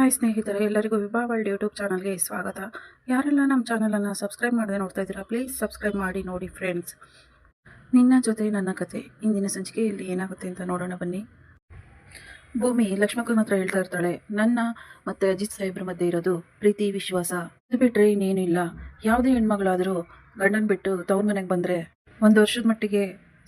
Hi ಸ್ನೇಹಿತರೆ, ಎಲ್ಲರಿಗೂ ವಿಭಾ world YouTube ಚಾನಲ್ಗೆ ಸ್ವಾಗತ. ಯಾರೆಲ್ಲ ನಮ್ಮ ಚಾನಲನ್ನು ಸಬ್ಸ್ಕ್ರೈಬ್ ಮಾಡದೆ ನೋಡ್ತಾ ಇದ್ದೀರಾ, ಪ್ಲೀಸ್ ಸಬ್ಸ್ಕ್ರೈಬ್ ಮಾಡಿ ನೋಡಿ ಫ್ರೆಂಡ್ಸ್. ನಿನ್ನ ಜೊತೆ ನನ್ನ ಕತೆ. ಇಂದಿನ ಸಂಚಿಕೆಯಲ್ಲಿ ಏನಾಗುತ್ತೆ ಅಂತ ನೋಡೋಣ ಬನ್ನಿ. ಭೂಮಿ ಲಕ್ಷ್ಮಕ್ಕನ ಹತ್ರ ಹೇಳ್ತಾ ಇರ್ತಾಳೆ. ನನ್ನ ಮತ್ತು ಅಜಿತ್ ಸಾಹೇಬ್ರ ಮಧ್ಯೆ ಇರೋದು ಪ್ರೀತಿ, ವಿಶ್ವಾಸ. ಅದು ಬಿಟ್ಟರೆ ಇನ್ನೇನು ಇಲ್ಲ. ಯಾವುದೇ ಹೆಣ್ಮಗಳಾದರೂ ಗಂಡನ ಬಿಟ್ಟು ತವ್ರ ಮನೆಗೆ ಬಂದರೆ, ಒಂದು ವರ್ಷದ ಮಟ್ಟಿಗೆ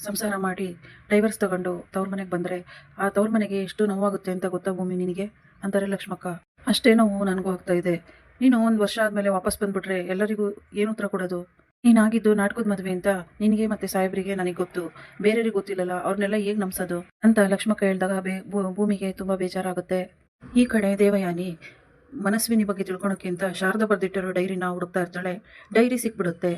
ಸಂಸಾರ ಮಾಡಿ ಡೈವರ್ಸ್ ತಗೊಂಡು ತವ್ರ ಮನೆಗೆ ಬಂದರೆ, ಆ ತವ್ರ ಮನೆಗೆ ಎಷ್ಟು ನೋವಾಗುತ್ತೆ ಅಂತ ಗೊತ್ತಾ ಭೂಮಿ ನಿನಗೆ? ಅಂತಾರೆ ಲಕ್ಷ್ಮಕ್ಕ, ಅಷ್ಟೇ ನೋವು ನನಗೂ ಆಗ್ತಾ ಇದೆ. ನೀನು ಒಂದು ವರ್ಷ ಆದಮೇಲೆ ವಾಪಸ್ ಬಂದ್ಬಿಟ್ರೆ ಎಲ್ಲರಿಗೂ ಏನು ಉತ್ತರ ಕೊಡೋದು? ನೀನಾಗಿದ್ದು ನಾಟಕದ ಮದುವೆ ಅಂತ ನಿನಗೆ ಮತ್ತೆ ಸಾಹೇಬ್ರಿಗೆ ನನಗೆ ಗೊತ್ತು. ಬೇರೆಯವ್ರಿಗೆ ಗೊತ್ತಿಲ್ಲಲ್ಲ ಅವ್ರನ್ನೆಲ್ಲ ಹೇಗೆ ನಂಬಿಸೋದು? ಅಂತ ಲಕ್ಷ್ಮಕ್ಕ ಹೇಳಿದಾಗ ಬೇ ಭೂಮಿಗೆ ತುಂಬ ಬೇಜಾರಾಗುತ್ತೆ. ಈ ಕಡೆ ದೇವಯಾನಿ, ಮನಸ್ವಿನಿ ಬಗ್ಗೆ ತಿಳ್ಕೊಳಕ್ಕೆ ಅಂತ ಶಾರದಾ ಬರೆದಿಟ್ಟಿರೋ ಡೈರಿನ ಹುಡುಕ್ತಾ ಇರ್ತಾಳೆ. ಡೈರಿ ಸಿಕ್ಬಿಡುತ್ತೆ.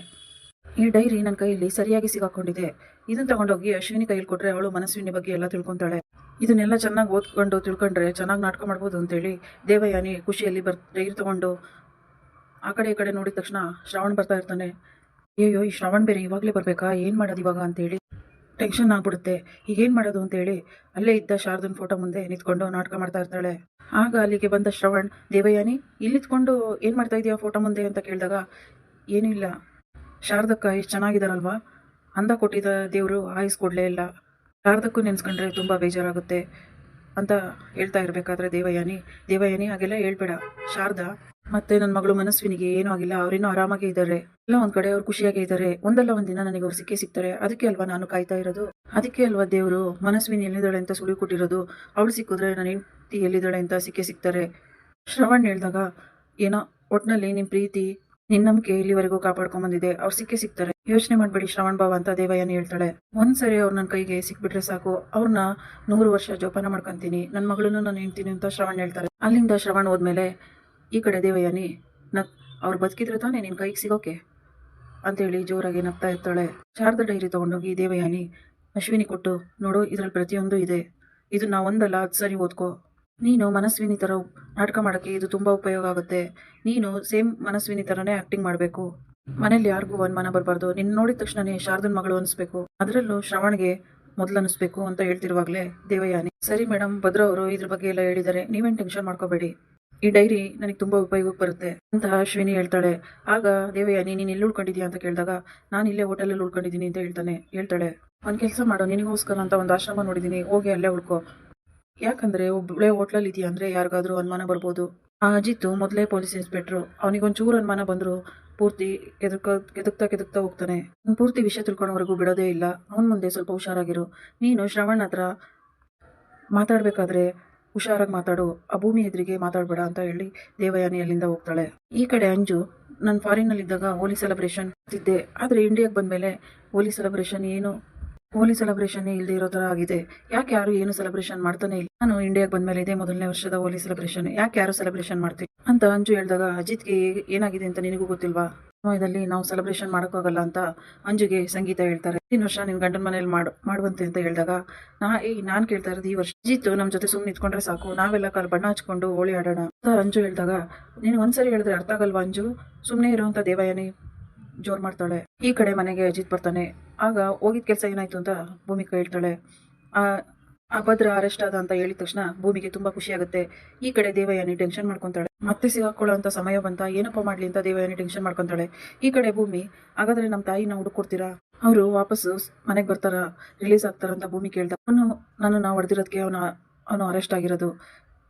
ಈ ಡೈರಿ ನನ್ನ ಕೈಯಲ್ಲಿ ಸರಿಯಾಗಿ ಸಿಗಾಕೊಂಡಿದೆ. ಇದನ್ನು ತಗೊಂಡೋಗಿ ಅಶ್ವಿನಿ ಕೈಯಲ್ಲಿ ಕೊಟ್ರೆ ಅವಳು ಮನಸ್ವಿನಿ ಬಗ್ಗೆ ಎಲ್ಲ ತಿಳ್ಕೊಂತಾಳೆ. ಇದನ್ನೆಲ್ಲ ಚೆನ್ನಾಗಿ ಓದ್ಕೊಂಡು ತಿಳ್ಕೊಂಡ್ರೆ ಚೆನ್ನಾಗಿ ನಾಟಕ ಮಾಡ್ಬೋದು ಅಂತೇಳಿ ದೇವಯಾನಿ ಖುಷಿಯಲ್ಲಿ ಬರ್ ಧೈರ್ಯ ತಗೊಂಡು ಆ ಕಡೆ ಈ ಕಡೆ ನೋಡಿದ ತಕ್ಷಣ ಶ್ರಾವಣ್ ಬರ್ತಾ ಇರ್ತಾನೆ. ಅಯ್ಯೋ ಈ ಶ್ರಾವಣ್ ಬೇರೆ ಇವಾಗಲೇ ಬರಬೇಕಾ? ಏನು ಮಾಡೋದು ಇವಾಗ ಅಂತೇಳಿ ಟೆನ್ಷನ್ ಆಗ್ಬಿಡುತ್ತೆ. ಈಗೇನು ಮಾಡೋದು ಅಂತೇಳಿ ಅಲ್ಲೇ ಇದ್ದ ಶಾರದನ್ ಫೋಟೋ ಮುಂದೆ ನಿಂತ್ಕೊಂಡು ನಾಟಕ ಮಾಡ್ತಾ ಇರ್ತಾಳೆ. ಆಗ ಅಲ್ಲಿಗೆ ಬಂದ ಶ್ರವಣ್, ದೇವಯಾನಿ ಇಲ್ಲಿತ್ಕೊಂಡು ಏನು ಮಾಡ್ತಾ ಇದೀಯಾ ಫೋಟೋ ಮುಂದೆ ಅಂತ ಕೇಳಿದಾಗ, ಏನಿಲ್ಲ. ಇಲ್ಲ ಶಾರದಕ್ಕ ಎಷ್ಟು ಚೆನ್ನಾಗಿದ್ದಾರಲ್ವಾ? ಅಂದ ಕೊಟ್ಟಿದ್ದ ದೇವರು ಆಯಿಸ್ಕೊಡ್ಲೇ ಇಲ್ಲ. ಶಾರದಕ್ಕೂ ನೆನೆಸ್ಕೊಂಡ್ರೆ ತುಂಬ ಬೇಜಾರಾಗುತ್ತೆ ಅಂತ ಹೇಳ್ತಾ ಇರಬೇಕಾದ್ರೆ ದೇವಯಾನಿ. ದೇವಯಾನಿ ಹಾಗೆಲ್ಲ ಹೇಳ್ಬೇಡ. ಶಾರದಾ, ಮತ್ತೆ ನನ್ನ ಮಗಳು ಮನಸ್ವಿನಿಗೆ ಏನೂ ಆಗಿಲ್ಲ. ಅವರೇನೋ ಆರಾಮಾಗೇ ಇದ್ದಾರೆ ಎಲ್ಲ ಒಂದ್ ಕಡೆ ಅವ್ರು ಖುಷಿಯಾಗೇ ಇದ್ದಾರೆ ಒಂದಲ್ಲ ಒಂದಿನ ನನಗೆ ಅವ್ರು ಸಿಕ್ಕೇ ಸಿಗ್ತಾರೆ ಅದಕ್ಕೆ ಅಲ್ವಾ ನಾನು ಕಾಯ್ತಾ ಇರೋದು? ಅದಕ್ಕೆ ಅಲ್ವಾ ದೇವರು ಮನಸ್ವಿನಿ ಎಲ್ಲಿದ್ದಾಳೆ ಅಂತ ಸುಳಿ ಕೊಟ್ಟಿರೋದು? ಅವಳು ಸಿಕ್ಕಿದ್ರೆ ನನ್ನ ಹೆಂಡತಿ ಎಲ್ಲಿದ್ದಾಳೆ ಅಂತ ಸಿಕ್ಕೇ ಸಿಗ್ತಾರೆ ಶ್ರವಣ್ ಹೇಳಿದಾಗ, ಏನೋ ಒಟ್ನಲ್ಲಿ ನಿಮ್ಮ ಪ್ರೀತಿ ನಿನ್ನ ನಂಬಿಕೆ ಇಲ್ಲಿವರೆಗೂ ಕಾಪಾಡ್ಕೊಂಡ್ ಬಂದಿದೆ ಅವ್ರು ಸಿಕ್ಕೇ ಸಿಗ್ತಾರೆ. ಯೋಚನೆ ಮಾಡ್ಬೇಡಿ ಶ್ರವಣ್ ಬಾವ ಅಂತ ದೇವಯ್ಯನ ಹೇಳ್ತಾಳೆ. ಒಂದ್ಸರಿ ಅವ್ರು ನನ್ನ ಕೈಗೆ ಸಿಕ್ಬಿಟ್ರೆ ಸಾಕು. ಅವ್ರನ್ನ ನೂರು ವರ್ಷ ಜೋಪಾನ ಮಾಡ್ಕೊಂತೀನಿ. ನನ್ನ ಮಗಳನ್ನು ನಾನು ಹೇಳ್ತೀನಿ ಅಂತ ಶ್ರವಣ್ ಹೇಳ್ತಾರೆ. ಅಲ್ಲಿಂದ ಶ್ರವಣ್ ಹೋದ್ಮೇಲೆ, ಈ ಕಡೆ ದೇವಯ್ಯನಿ ನಕ್ ಅವ್ರು ಬದುಕಿದ್ರೆ ತಾನೇ ನಿನ್ನ ಕೈಗೆ ಸಿಗೋಕೆ? ಅಂತೇಳಿ ಜೋರಾಗಿ ನಗ್ತಾ ಇರ್ತಾಳೆ. ಶಾರದ ಡೈರಿ ತಗೊಂಡೋಗಿ ದೇವಯಾನಿ ಅಶ್ವಿನಿ ಕೊಟ್ಟು ನೋಡು, ಇದ್ರಲ್ಲಿ ಪ್ರತಿಯೊಂದು ಇದೆ. ಇದು ನಾ ಒಂದಲ್ಲ ಅದು ಸರಿ ಓದ್ಕೋ. ನೀನು ಮನಸ್ವಿನಿ ಥರ ನಾಟಕ ಮಾಡೋಕ್ಕೆ ಇದು ತುಂಬ ಉಪಯೋಗ ಆಗುತ್ತೆ. ನೀನು ಸೇಮ್ ಮನಸ್ವಿನಿ ಥರನೇ ಆ್ಯಕ್ಟಿಂಗ್ ಮಾಡಬೇಕು. ಮನೇಲಿ ಯಾರಿಗೂ ಅನುಮಾನ ಬರಬಾರ್ದು. ನಿನ್ನ ನೋಡಿದ ತಕ್ಷಣನೇ ಶಾರದನ್ ಮಗಳು ಅನಿಸ್ಬೇಕು. ಅದರಲ್ಲೂ ಶ್ರವಣ್ಗೆ ಮೊದಲು ಅನಿಸ್ಬೇಕು ಅಂತ ಹೇಳ್ತಿರುವಾಗಲೇ ದೇವಯಾನಿ. ಸರಿ ಮೇಡಮ್ ಭದ್ರ ಅವರು ಇದ್ರ ಬಗ್ಗೆ ಎಲ್ಲ ಹೇಳಿದ್ದಾರೆ. ನೀವೇನು ಟೆನ್ಷನ್ ಮಾಡ್ಕೋಬೇಡಿ. ಈ ಡೈರಿ ನನಗೆ ತುಂಬ ಉಪಯೋಗಕ್ಕೆ ಬರುತ್ತೆ ಅಂತ ಅಶ್ವಿನಿ ಹೇಳ್ತಾಳೆ. ಆಗ ದೇವಯಾನಿ, ನೀನು ಎಲ್ಲಿ ಉಳ್ಕೊಂಡಿದ್ಯಾ ಅಂತ ಕೇಳಿದಾಗ, ನಾನು ಇಲ್ಲೇ ಹೋಟೆಲಲ್ಲಿ ಉಳ್ಕೊಂಡಿದ್ದೀನಿ ಅಂತ ಹೇಳ್ತಾನೆ ಹೇಳ್ತಾಳೆ. ಒಂದು ಕೆಲಸ ಮಾಡು, ನಿನಗೋಸ್ಕರ ಅಂತ ಒಂದು ಆಶ್ರಮ ನೋಡಿದ್ದೀನಿ. ಹೋಗಿ ಅಲ್ಲೇ ಉಳ್ಕೋ. ಯಾಕಂದ್ರೆ ಒಬ್ಬಳೆ ಹೋಟ್ಲಲ್ಲಿ ಇದೆಯಾ ಅಂದ್ರೆ ಯಾರಿಗಾದ್ರೂ ಅನುಮಾನ ಬರ್ಬೋದು. ಆ ಅಜಿತ್ತು ಮೊದಲೇ ಪೊಲೀಸ್ ಇನ್ಸ್ಪೆಕ್ಟ್ರು. ಅವನಿಗೊಂಚೂರು ಅನುಮಾನ ಬಂದ್ರು ಪೂರ್ತಿ ಕೆದಕ ಕೆದಕ್ತಾ ಕೆದಕ್ತಾ ಹೋಗ್ತಾನೆ. ಪೂರ್ತಿ ವಿಷಯ ತಿಳ್ಕೊಳೋವರೆಗೂ ಬಿಡೋದೇ ಇಲ್ಲ. ಅವನ ಮುಂದೆ ಸ್ವಲ್ಪ ಹುಷಾರಾಗಿರು. ನೀನು ಶ್ರವಣ್ ಹತ್ರ ಮಾತಾಡ್ಬೇಕಾದ್ರೆ ಹುಷಾರಾಗಿ ಮಾತಾಡು. ಆ ಭೂಮಿ ಎದುರಿಗೆ ಮಾತಾಡಬೇಡ ಅಂತ ಹೇಳಿ ದೇವಯಾನಿ ಅಲ್ಲಿಂದ ಹೋಗ್ತಾಳೆ. ಈ ಕಡೆ ಅಂಜು, ನಾನು ಫಾರಿನ್ನಲ್ಲಿದ್ದಾಗ ಹೋಲಿ ಸೆಲೆಬ್ರೇಷನ್ ಇದ್ದೆ ಆದರೆ ಇಂಡಿಯಾಗೆ ಬಂದಮೇಲೆ ಹೋಲಿ ಸೆಲೆಬ್ರೇಷನ್ ಏನು ಹೋಲಿ ಸೆಲೆಬ್ರೇಷನ್ ಇಲ್ಲದೆ ಇರೋ ಥರ ಆಗಿದೆ. ಯಾಕೆ ಯಾರು ಏನು ಸೆಲೆಬ್ರೇಷನ್ ಮಾಡ್ತಾನೆ ಇಲ್ಲ? ನಾನು ಇಂಡಿಯಾಗೆ ಬಂದಮೇಲೆ ಇದೇ ಮೊದಲನೇ ವರ್ಷದ ಹೋಲಿ ಸೆಲೆಬ್ರೇಷನ್ ಯಾಕೆ ಯಾರು ಸೆಲೆಬ್ರೇಷನ್ ಮಾಡ್ತೀವಿ ಅಂತ ಅಂಜು ಹೇಳಿದಾಗ, ಅಜಿತ್ಗೆ ಏನಾಗಿದೆ ಅಂತ ನಿನಗೂ ಗೊತ್ತಿಲ್ವಾ? ಸಮಯದಲ್ಲಿ ನಾವು ಸೆಲೆಬ್ರೇಷನ್ ಮಾಡೋಕ್ಕಾಗಲ್ಲ ಅಂತ ಅಂಜುಗೆ ಸಂಗೀತ ಹೇಳ್ತಾರೆ. ಈ ವರ್ಷ ನಿನ್ನ ಗಂಡನ ಮನೇಲಿ ಮಾಡು, ಮಾಡುವಂತೆ ಅಂತ ಹೇಳಿದಾಗ, ನಾ, ಏ, ನಾನು ಕೇಳ್ತಾ ಇರೋದು ಈ ವರ್ಷ. ಅಜಿತ್ ನಮ್ಮ ಜೊತೆ ಸುಮ್ಮನೆ ನಿಂತ್ಕೊಂಡ್ರೆ ಸಾಕು. ನಾವೆಲ್ಲ ಕಾಲು ಬಣ್ಣ ಹಚ್ಕೊಂಡು ಹೋಳಿ ಆಡೋಣ. ಅಂತ ಅಂಜು ಹೇಳಿದಾಗ, ನೀನು ಒಂದ್ಸರಿ ಹೇಳಿದ್ರೆ ಅರ್ಥ ಆಗಲ್ವಾ ಅಂಜು? ಸುಮ್ಮನೆ ಇರುವಂತ ದೇವಯಾನಿ. ಜೋರ್ ಮಾಡ್ತಾಳೆ. ಈ ಕಡೆ ಮನೆಗೆ ಅಜಿತ್ ಬರ್ತಾನೆ. ಆಗ ಹೋಗಿದ ಕೆಲಸ ಏನಾಯ್ತು ಅಂತ ಭೂಮಿಕಾ ಹೇಳ್ತಾಳೆ. ಆ ಆ ಭದ್ರ ಅರೆಸ್ಟ್ ಆದ ಅಂತ ಹೇಳಿದ ತಕ್ಷಣ ಭೂಮಿಗೆ ತುಂಬಾ ಖುಷಿ ಆಗುತ್ತೆ. ಈ ಕಡೆ ದೇವಯಾನಿ ಟೆನ್ಷನ್ ಮಾಡ್ಕೊಂತಾಳೆ. ಮತ್ತೆ ಸಿಗಾಕೊಳ್ಳೋ ಅಂತ ಸಮಯ ಬಂತ. ಏನಪ್ಪ ಮಾಡ್ಲಿ ಅಂತ ದೇವಯಾನಿ ಟೆನ್ಷನ್ ಮಾಡ್ಕೊಂತಾಳೆ. ಈ ಕಡೆ ಭೂಮಿ, ಹಾಗಾದ್ರೆ ನಮ್ಮ ತಾಯಿನ ಹುಡುಕೊಡ್ತೀರಾ ಅವರು ವಾಪಸ್ ಮನೆಗೆ ಬರ್ತಾರ? ರಿಲೀಸ್ ಆಗ್ತಾರ? ಅಂತ ಭೂಮಿ ಕೇಳ್ದ. ಅವನು ನಾನು ನಾವು ಹೊಡೆದಿರೋದಕ್ಕೆ ಅವನ, ಅವನು ಅರೆಸ್ಟ್ ಆಗಿರೋದು.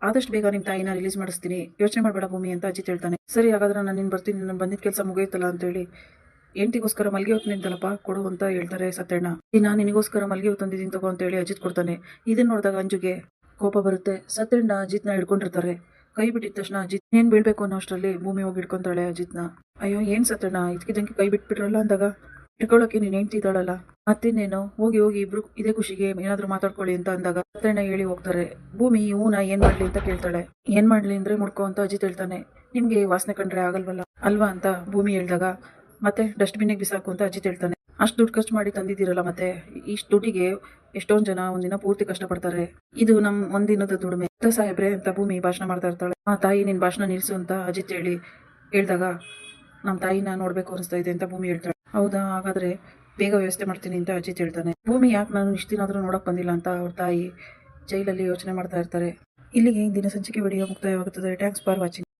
ಆದಷ್ಟು ಬೇಗ ನಿಮ್ಮ ತಾಯಿನ ರಿಲೀಸ್ ಮಾಡಿಸ್ತೀನಿ. ಯೋಚನೆ ಮಾಡಬೇಡ ಭೂಮಿ ಅಂತ ಅಜಿತ್ ಹೇಳ್ತಾನೆ. ಸರಿ, ಹಾಗಾದ್ರೆ ನಾನು ನಿನ್ನ ಬರ್ತೀನಿ. ನಾನು ಬಂದಿದ್ದ ಕೆಲಸ ಮುಗಿಯುತ್ತಲ್ಲ ಅಂತೇಳಿ ಹೆಂಡತಿಗೋಸ್ಕರ ಮಲ್ಗೆ ಹೊತ್ತು ನಿಂತಲ್ಲಪ್ಪ? ಕೊಡು ಅಂತ ಹೇಳ್ತಾರೆ ಸತ್ಯಣ್ಣ. ನಾನು ನಿನಗೋಸ್ಕರ ಮಲ್ಗೆ ಹೊತ್ತು ತಂದಿದ್ದೀನಿ ತಗೋ ಅಂತ ಹೇಳಿ ಅಜಿತ್ ಕೊಡ್ತಾನೆ. ಇದನ್ನ ನೋಡಿದಾಗ ಅಂಜುಗೆ ಕೋಪ ಬರುತ್ತೆ. ಸತ್ಯಣ್ಣ ಅಜಿತ್ನ ಹಿಡ್ಕೊಂಡಿರ್ತಾರೆ. ಕೈ ಬಿಟ್ಟಿದ ತಕ್ಷಣ ಅಜಿತ್, ಏನ್ ಬೀಳ್ಬೇಕು ಅನ್ನೋ ಅಷ್ಟರಲ್ಲಿ ಭೂಮಿ ಹೋಗಿ ಹಿಡ್ಕೊಂತಾಳೆ ಅಜಿತ್ನ. ಅಯ್ಯೋ, ಏನ್ ಸತ್ಯಣ್ಣ? ಇದಕ್ಕಿದಂಗೆ ಕೈ ಬಿಟ್ಬಿಟ್ರಲ್ಲ ಅಂದಾಗ? ಹಿಡ್ಕೊಳ್ಳೋಕೆ ನೀನು ಹೆಂಡ್ತಿದ್ದಾಳಲ್ಲ ಮತ್ತಿನ್ನೇನು? ಹೋಗಿ ಹೋಗಿ ಇಬ್ರು ಇದೇ ಖುಷಿಗೆ ಏನಾದ್ರು ಮಾತಾಡ್ಕೊಳ್ಳಿ ಅಂತ ಅಂದಾಗ ಸತ್ಯಣ್ಣ ಹೇಳಿ ಹೋಗ್ತಾರೆ. ಭೂಮಿ, ಹೂನ ಏನ್ ಮಾಡ್ಲಿ ಅಂತ ಕೇಳ್ತಾಳೆ. ಏನ್ ಮಾಡ್ಲಿ ಅಂದ್ರೆ ಮುಡ್ಕೋ ಅಂತ ಅಜಿತ್ ಹೇಳ್ತಾನೆ. ನಿಮ್ಗೆ ವಾಸನೆ ಕಂಡ್ರೆ ಆಗಲ್ವಲ್ಲ? ಅಲ್ವಾ? ಅಂತ ಭೂಮಿ ಹೇಳ್ದಾಗ ಮತ್ತೆ ಡಸ್ಟ್ಬಿನ್ಗೆ ಬಿಸಾಕು ಅಂತ ಅಜಿತ್ ಹೇಳ್ತಾನೆ. ಅಷ್ಟು ದುಡ್ಡು ಖರ್ಚು ಮಾಡಿ ತಂದಿದ್ದೀರಲ್ಲ ಮತ್ತೆ, ಇಷ್ಟು ದುಡ್ಡಿಗೆ ಎಷ್ಟೊಂದ್ ಜನ ಒಂದಿನ ಪೂರ್ತಿ ಕಷ್ಟಪಡ್ತಾರೆ. ಇದು ನಮ್ ಒಂದಿನದ ದುಡಿಮೆ. ಸಾಹೇಬ್ರೆ ಅಂತ ಭೂಮಿ ಭಾಷಣ ಮಾಡ್ತಾ ಇರ್ತಾಳೆ. ಆ ತಾಯಿ ನಿನ್ ಭಾಷಣ ನಿಲ್ಸು ಅಂತ ಅಜಿತ್ ಹೇಳಿ ಹೇಳ್ದಾಗ ನಮ್ಮ ತಾಯಿನ ನೋಡ್ಬೇಕು ಅನಿಸ್ತಾ ಇದೆ ಅಂತ ಭೂಮಿ ಹೇಳ್ತಾಳೆ. ಹೌದಾ, ಹಾಗಾದ್ರೆ ಬೇಗ ವ್ಯವಸ್ಥೆ ಮಾಡ್ತೀನಿ ಅಂತ ಅಜಿತ್ ಹೇಳ್ತಾನೆ. ಭೂಮಿ ಯಾಕೆ ನಾನು ಇಷ್ಟು ದಿನ ಆದ್ರೂ ನೋಡಕ್ ಬಂದಿಲ್ಲ ಅಂತ ಅವ್ರ ತಾಯಿ ಜೈಲಲ್ಲಿ ಯೋಚನೆ ಮಾಡ್ತಾ ಇರ್ತಾರೆ. ಇಲ್ಲಿಗೆ ಇಂದಿನ ಸಂಚಿಕೆ ವಿಡಿಯೋ ಮುಕ್ತಾಯವಾಗುತ್ತದೆ. Thanks for watching